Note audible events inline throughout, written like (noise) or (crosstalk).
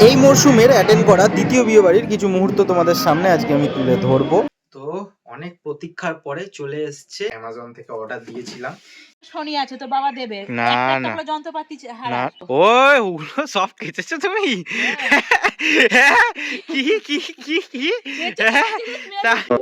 এই মরশুমের অ্যাটেন্ড করা দ্বিতীয় বিয়ে বাড়ির কিছু মুহূর্ত তোমাদের সামনে আজকে আমি তুলে ধরবো। তো অনেক প্রতীক্ষার পরে চলে এসছে। অ্যামাজন থেকে অর্ডার দিয়েছিলাম। শনি আছে তো বাবা দেবে। না, একটা একটা না। করে যন্ত্রপাতি চে- না ওই ওগুলো সব খেতেছো তুমি? হ্যাঁ, কি কি কি কি? হ্যাঁ, তা-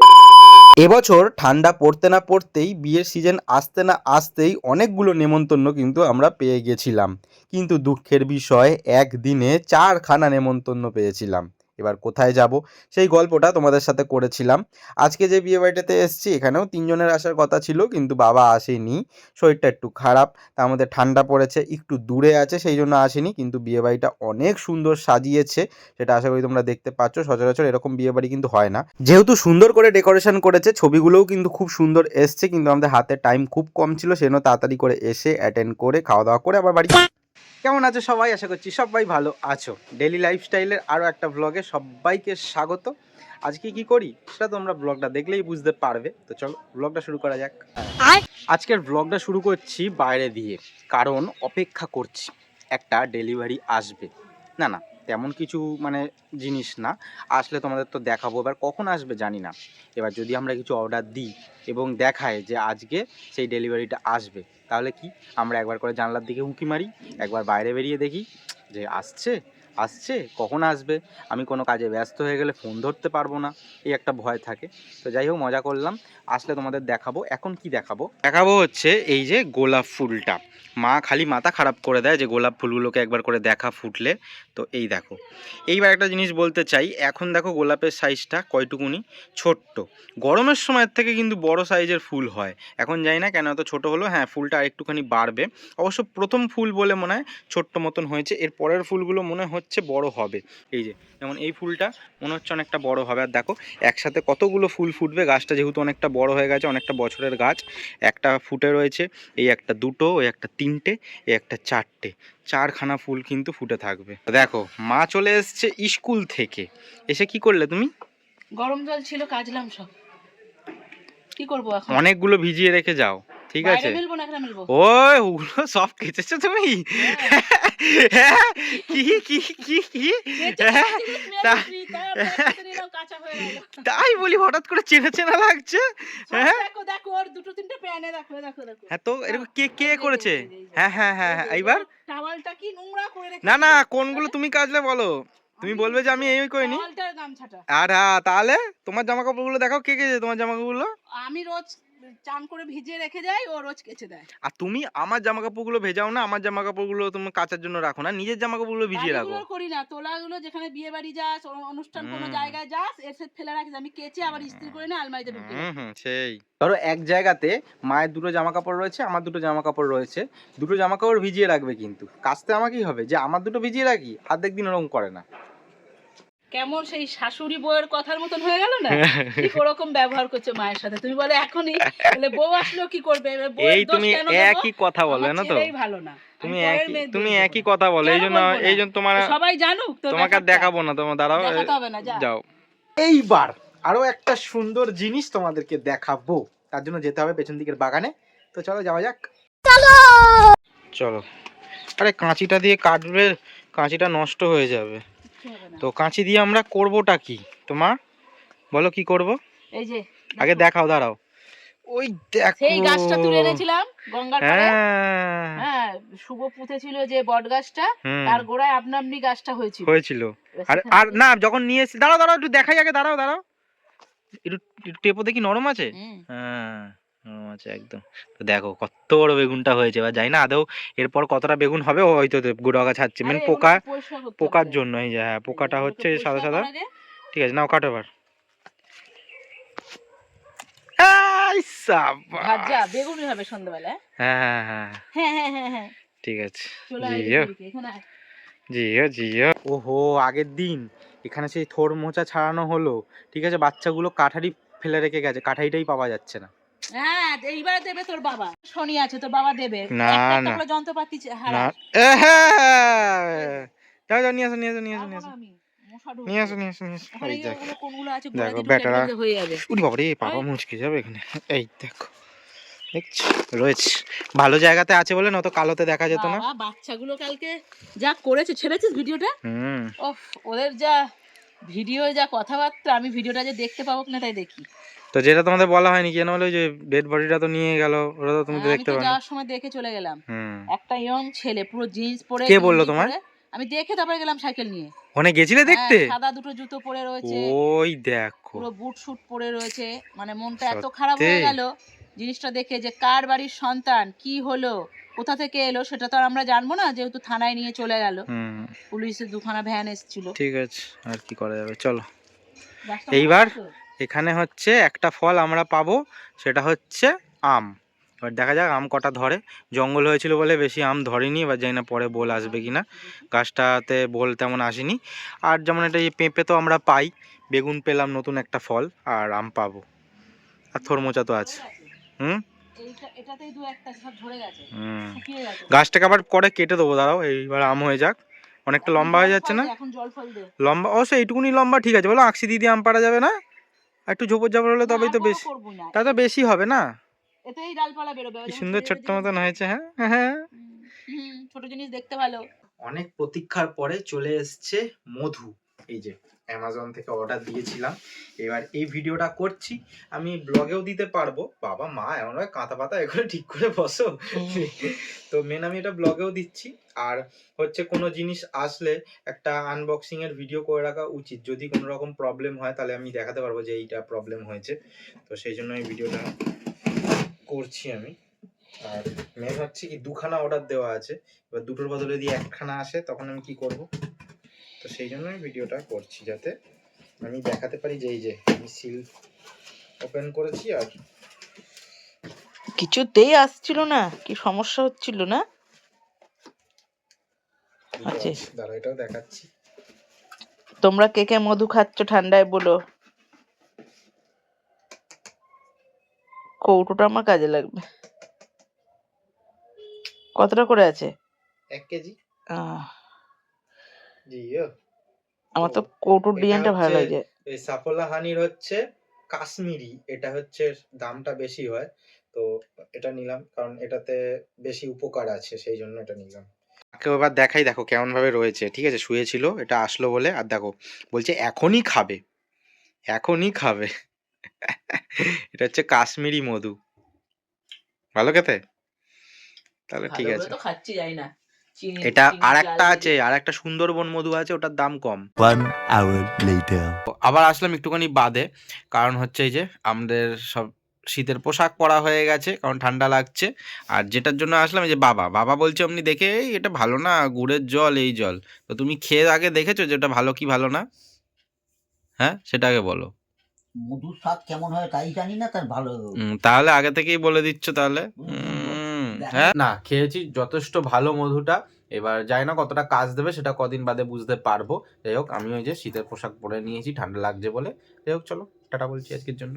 এবছর ঠান্ডা পড়তে না পড়তেই, বিয়ের সিজন আসতে না আসতেই অনেকগুলো নেমন্তন্ন কিন্তু আমরা পেয়ে গেছিলাম। কিন্তু দুঃখের বিষয়, একদিনে চারখানা নেমন্তন্ন পেয়েছিলাম। এবার কোথায় যাব? সেই গল্পটা তোমাদের সাথে করেছিলাম। আজকে যে বিয়ে বাড়িটাতে এসেছি, এখানেও তিনজনের আসার কথা ছিল, কিন্তু বাবা আসেনি। শরীরটা একটু খারাপ তার মধ্যে ঠান্ডা পড়েছে, একটু দূরে আছে, সেই জন্য আসেনি, কিন্তু বিয়ে বাড়িটা অনেক সুন্দর সাজিয়েছে, সেটা আশা করি তোমরা দেখতে পাচ্ছ। সচরাচর এরকম বিয়ে বাড়ি কিন্তু হয় না। যেহেতু সুন্দর করে ডেকোরেশন করেছে, ছবিগুলোও কিন্তু খুব সুন্দর এসছে, কিন্তু আমাদের হাতে টাইম খুব কম ছিল, সেজন্য তাড়াতাড়ি করে এসে অ্যাটেন্ড করে, খাওয়া দাওয়া করে আবার বাড়ি কেমন আছো সবাই? আশা করছি সবাই ভালো আছো। ডেলি লাইফস্টাইলের আরও একটা ব্লগে সবাইকে স্বাগত। আজকে কি করি? সেটা তোমরা ব্লগটা দেখলেই বুঝতে পারবে। তো চলো ব্লগটা শুরু করা যাক। আজকের ব্লগটা শুরু করছি বাইরে দিয়ে। কারণ অপেক্ষা করছি। একটা ডেলিভারি আসবে। না না তেমন কিছু মানে জিনিস না। আসলে তোমাদের তো দেখাবো, এবার কখন আসবে জানি না। এবার যদি আমরা কিছু অর্ডার দিই এবং দেখায় যে আজকে সেই ডেলিভারিটা আসবে, তাহলে কি? আমরা একবার করে জানলার দিকে উঁকি মারি, একবার বাইরে বেরিয়ে দেখি যে আসছে। আসছে, কখন আসবে? আমি কোনো কাজে ব্যস্ত হয়ে গেলে ফোন ধরতে পারব না। এই একটা ভয় থাকে। তো যাই হোক, মজা করলাম। আসলে তোমাদের দেখাবো। এখন কি দেখাবো? দেখাবো হচ্ছে এই যে গোলাপ ফুলটা। মা খালি মাথা খারাপ করে দেয় যে গোলাপ ফুলগুলোকে একবার করে দেখা ফুটলে। তো এই দেখো। এইবার একটা জিনিস বলতে চাই। এখন দেখো গোলাপের সাইজটা কয়টুকুনি? ছোট্ট। গরমের সময়ের থেকে কিন্তু বড় সাইজের ফুল হয়। এখন জানি না কেন এত ছোট হলো। হ্যাঁ ফুলটা আরেকটুখানি বাড়বে। অবশ্য প্রথম ফুল বলে মনে হয় ছোট্ট মতন হয়েছে। এর পরের ফুলগুলো মনে হচ্ছে বড় হবে। এই যে যেমন এই ফুলটা মনে হচ্ছে অনেকটা বড় হবে। আর দেখো একসাথে কতগুলো ফুল ফুটবে। গাছটা যেহেতু অনেকটা বড় হয়ে গেছে অনেকটা বছরের গাছ। একটা ফুটে রয়েছে এই একটা দুটো ওই একটা তিনটে এই একটা চারটে। চারখানা ফুল কিন্তু ফুটে থাকবে। দেখো মা চলে এসছে স্কুল থেকে। এসে কি করলে তুমি? গরম জল ছিল কাজলাম সব। কি করব এখন? অনেকগুলো ভিজিয়ে রেখে যাও ঠিক আছে? মিলবো না মিলবো। ওই ওগুলো সব খেতেছো তুমি? হ্যাঁ, (laughs) কি কি কি কি? হ্যাঁ, তুই, হয়ে। তাই বলি হঠাৎ করে চেনা চেনা লাগছে। হ্যাঁ? হ্যাঁ তো এরকম কে কে করেছে। হ্যাঁ হ্যাঁ হ্যাঁ হ্যাঁ এইবার? কি না না কোনগুলো তুমি কাজলে বলো। তুমি বলবে যে আমি এই করিনি। আর হ্যাঁ তাহলে তোমার জামা কাপড়গুলো দেখাও কে কেছে তোমার জামা কাপড়গুলো আমি রোজ চান করে ভিজিয়ে রেখে যাই ও রোজ কেচে দেয়। আর তুমি আমার জামা কাপড়গুলো ভেজাও না আমার জামা কাপড়গুলো তুমি কাচার জন্য রাখো না নিজের জামা কাপড়গুলো ভিজিয়ে রাখো। বাড়িগুলো করি না তোলাগুলো যেখানে বিয়ে বাড়ি যাস অনুষ্ঠান কোনো জায়গায় যাস এসে ফেলে রাখিস আমি কেচে আবার ইস্ত্রি করে না আলমারিতে ঢুকে হুম হুম সেই। ধরো এক জায়গাতে মায়ের দুটো জামা কাপড় রয়েছে আমার দুটো জামা কাপড় রয়েছে দুটো জামা কাপড় ভিজিয়ে রাখবে কিন্তু। কাচতে আমাকেই হবে যে আমার দুটো ভিজিয়ে রাখি অর্ধেক দিন ওরকম করে না। কেমন সেই শাশুড়ি বউয়ের কথার মতন হয়ে গেল না? ঠিক ওরকম ব্যবহার করছে মায়ের সাথে। তুমি বলে এখনই বলে বউ আসলেও কি করবে? এই তুমি একই কথা বলো জানো তো? ভালো না। তুমি একই তুমি একই কথা বলো। এই জন্য এই জন্য তোমার সবাই জানুক তোমাকে আর দেখাবো না তোমার দাঁড়াও। না যাও। এইবার আরও একটা সুন্দর জিনিস তোমাদেরকে দেখাবো। তার জন্য যেতে হবে পেছন দিকের বাগানে। তো চলো যাওয়া যাক। চলো! আরে কাঁচিটা দিয়ে কাটবে কাঁচিটা নষ্ট হয়ে যাবে। না। তো কাঁচি দিয়ে আমরা করবোটা কি? তোমা বলো কি করব? এই যে আগে দেখাও দাঁড়াও। ওই দেখো। সেই গাছটা তুলে এনেছিলাম গঙ্গার পাড়ে। হ্যাঁ। হ্যাঁ শুভ পুঁতেছিল যে বট গাছটা তার গোড়ায় আপনা আপনি গাছটা হয়েছিল। হয়েছিল। আর আর না যখন নিয়ে এসে দাঁড়াও দাঁড়াও একটু দেখাই আগে দাঁড়াও দাঁড়াও। একটু টেপো দেখি নরম আছে? হ্যাঁ। আছে একদম। তো দেখো কত বড় বেগুনটা হয়েছে। এবার জানি না আদৌ এরপর কতটা বেগুন হবে ও হয়তো গোড়া গাছ ছাড়ছে। মানে পোকা পোকার জন্য এই যে হ্যাঁ পোকাটা হচ্ছে সাদা সাদা। ঠিক আছে নাও কাটো এবার। হ্যাঁ? হ্যাঁ হ্যাঁ ঠিক আছে। জিও। জিও জিও। ওহো আগের দিন এখানে সেই থোর মোচা ছাড়ানো হলো। ঠিক আছে বাচ্চাগুলো কাঠারি ফেলে রেখে গেছে কাঠারিটাই পাওয়া যাচ্ছে না। হ্যাঁ এইবারে দেবে তোর বাবা। শনি আছে তোর বাবা দেবে। না, একটা একটা না। যন্ত্রপাতি চে- না। হারাস। এ। যাও যাও নিয়ে আসো নিয়ে আসো নিয়ে আসো নিয়ে আসো। না আমি, মশা ঢুকবে। নিয়ে আসো নিয়ে আসো নিয়ে আসো। এই দেখো। বেটারা- বাবা রে মুচকে যাবে এখানে। এই দেখছি? রয়েছে। ভালো জায়গাতে আছে বলে নত কালোতে দেখা যেত না। বাচ্চাগুলো কালকে যা করেছে ছেড়েছিস ভিডিওটা? হুম। ওদের যা ভিডিও যা কথাবার্তা আমি ভিডিওটা যে দেখতে পাবো না তাই দেখি। তো যেটা তোমাদের বলা হয়নি কেন ওই যে ডেড বডিটা তো নিয়ে গেল ওটা তো তুমি তো দেখতে পারো যাওয়ার সময় দেখে চলে গেলাম। একটা ইয়ং ছেলে পুরো জিন্স পরে কে বলল তোমার? আমি দেখে তারপরে গেলাম সাইকেল নিয়ে। ওখানে গেছিলে দেখতে? হ্যাঁ, সাদা দুটো জুতো পরে রয়েছে ওই দেখো। পুরো বুট শুট পরে রয়েছে মানে মনটা এত খারাপ হয়ে? গেল জিনিসটা দেখে যে কার বাড়ির সন্তান? কি হলো? কোথা থেকে এলো সেটা তো আর আমরা জানব না যেহেতু থানায় নিয়ে চলে গেল। পুলিশের দুখানা ভ্যান এসেছিল। ঠিক আছে আর কি করা যাবে? চলো। এইবার? এখানে হচ্ছে একটা ফল আমরা পাবো সেটা হচ্ছে আম। এবার দেখা যাক আম কটা ধরে। জঙ্গল হয়েছিল বলে বেশি আম ধরেনি এবার জানি না পরে বোল আসবে কি না গাছটাতে বোল তেমন আসেনি। আর যেমন এটা পেঁপে তো আমরা পাই বেগুন পেলাম নতুন একটা ফল আর আম পাবো। আর থরমোচা তো আছে। হুম? এটাতেই দু একটা সব ঝরে গেছে শুকিয়ে গেছে। গাছটাকে আবার পরে কেটে দেবো দাঁড়াও এইবার আম হয়ে যাক। অনেকটা লম্বা হয়ে যাচ্ছে না? লম্বা অবশ্য এইটুকুনি লম্বা ঠিক আছে বলো আঁকশি দিয়ে দিয়ে আম পাড়া যাবে না? আর একটু ঝোপর ঝাপর হলে তবেই তো বেশি তা তো বেশি হবে না? এতেই ডালপালা বেরোবে কি সুন্দর ছোট্ট মতন হয়েছে হ্যাঁ? হ্যাঁ। ছোট জিনিস দেখতে ভালো। অনেক প্রতীক্ষার পরে চলে এসছে মধু। এই যে অ্যামাজন থেকে অর্ডার দিয়েছিলাম। এবার এই ভিডিওটা করছি। আমি ব্লগেও দিতে পারব। বাবা মা এমন ভাবে কাঁথা পাতা এগুলো ঠিক করে বসো। তো মেন আমি এটা ব্লগেও দিচ্ছি। আর হচ্ছে কোনো জিনিস আসলে একটা আনবক্সিং এর ভিডিও করে রাখা উচিত। যদি কোনো রকম প্রবলেম হয় তাহলে আমি দেখাতে পারব যে এইটা প্রবলেম হয়েছে। তো সেই জন্য এই ভিডিওটা করছি আমি। আর মেন হচ্ছে কি দুখানা অর্ডার দেওয়া আছে। এবার দুটোর বদলে যদি একখানা আসে তখন আমি কি করব? তো সেই জন্য আমি ভিডিওটা করছি যাতে আমি দেখাতে পারি যে এই যে আমি সিল ওপেন করেছি আর কিছুতেই আসছিল না কি সমস্যা হচ্ছিল না। আছে। দাঁড়া এটাও দেখাচ্ছি। তোমরা কে কে মধু খাচ্ছ ঠান্ডায় বলো। কৌটোটা আমার কাজে লাগবে। কতটা করে আছে? এক কেজি। আহ, জি ও। আমার তো কৌটোর এটা ডিজাইনটা ভালো হচ্ছে- লাগছে এই সাফোলা হানির হচ্ছে কাশ্মীরি এটা হচ্ছে দামটা বেশি হয় তো এটা নিলাম কারণ এটাতে বেশি উপকার আছে সেই জন্য এটা নিলাম। কেউ এবার দেখাই দেখো কেমন ভাবে রয়েছে ঠিক আছে? শুয়েছিল এটা আসলো বলে আর দেখো বলছে এখনই খাবে এখনই খাবে। এটা হচ্ছে কাশ্মীরি মধু। ভালো খেতে? তাহলে ঠিক আছে। তো খাচ্ছি যাই না। চিনি এটা আর একটা আছে আর একটা সুন্দরবন মধু আছে ওটার দাম কম। One hour later. আবার আসলাম একটুখানি বাদে কারণ হচ্ছে এই যে আমাদের সব শীতের পোশাক পরা হয়ে গেছে কারণ ঠান্ডা লাগছে। আর যেটার জন্য আসলাম এই যে বাবা বাবা বলছে অমনি দেখে এই এটা ভালো না গুড়ের জল এই জল। তো তুমি খেয়ে আগে দেখেছ যে এটা ভালো কি ভালো না? হ্যাঁ সেটা আগে বলো। মধুর স্বাদ কেমন হয় তাই জানি না তার ভালো। তাহলে আগে থেকেই বলে দিচ্ছ তাহলে? হ্যাঁ? না, খেয়েছি যথেষ্ট ভালো মধুটা। এবার যাই না কতটা কাজ দেবে, সেটা কদিন বাদে বুঝতে পারব। যাই হোক, আমি ওই যে শীতের পোশাক পরে নিয়েছি, ঠান্ডা লাগছে বলে। যাই হোক, চলো, টাটা বলছি আজকের জন্য।